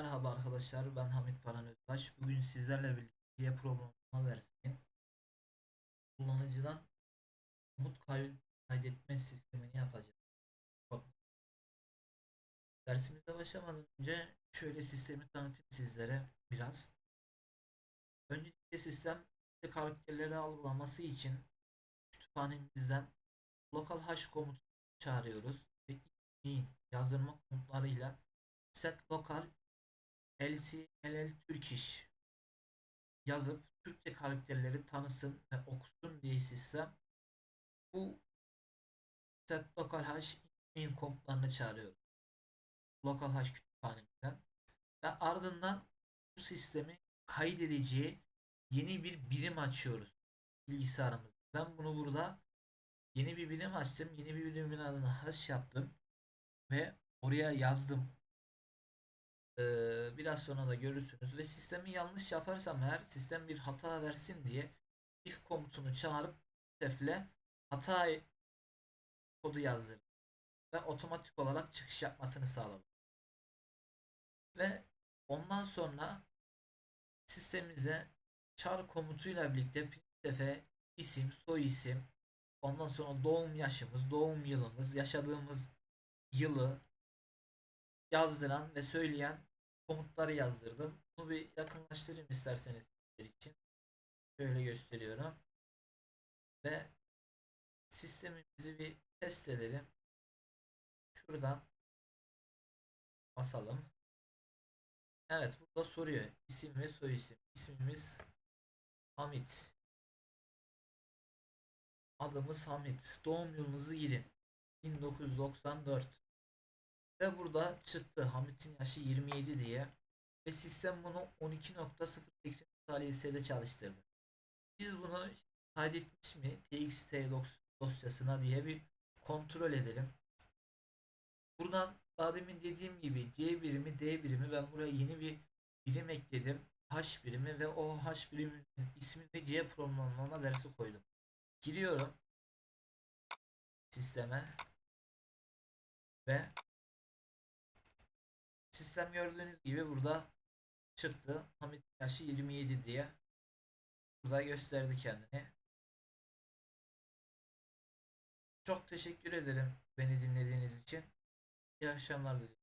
Merhaba arkadaşlar ben Hamit Paran Özbaş. Bugün sizlerle birlikte programlama versinin kullanıcıdan kay- kaydetme sistemini yapacağız. Dersimize başlamadan önce şöyle sistemi tanıtayım sizlere biraz. Öncelikle sistem karakterleri algılaması için kütüphanemizden localhost komutu çağırıyoruz ve main yazdırma komutlarıyla set local LCLL Turkish yazıp Türkçe karakterleri tanısın ve okusun diye sistem bu set localhost main komutlarını çağırıyor. Localhost kütüphanemizden ve ardından bu sistemi kaydedeceği yeni bir birim açıyoruz bilgisayarımızda. Ben bunu burada yeni bir birim açtım. Yeni bir birimin adını hash yaptım ve oraya yazdım. Biraz sonra da görürsünüz ve sistemi yanlış yaparsam eğer sistem bir hata versin diye if komutunu çağırıp defle hata kodu yazdırdım ve otomatik olarak çıkış yapmasını sağladım. Ve ondan sonra sistemimize char komutuyla birlikte printf'e isim, soy isim, ondan sonra doğum yaşımız, doğum yılımız, yaşadığımız yılı yazdıran ve söyleyen komutları yazdırdım. Bunu bir yakınlaştırayım isterseniz için. Şöyle gösteriyorum. Ve sistemimizi bir test edelim. Şuradan basalım. Evet burada soruyor. İsim ve soy isim. İsmimiz Hamit. Adımız Hamit. Doğum yılınızı girin. 1994. Ve burada çıktı Hamit'in yaşı 27 diye. Ve sistem bunu 12.080 saniyesinde çalıştırdı. Biz bunu kaydetmiş mi txt dos- dosyasına diye bir kontrol edelim. Buradan daha demin dediğim gibi C birimi D birimi ben buraya yeni bir birim ekledim. H birimi ve o H biriminin ismini C programlama dersi koydum. Giriyorum sisteme ve sistem gördüğünüz gibi burada çıktı. Hamit yaşı 27 diye. Burada gösterdi kendini. Çok teşekkür ederim beni dinlediğiniz için. İyi akşamlar diliyorum.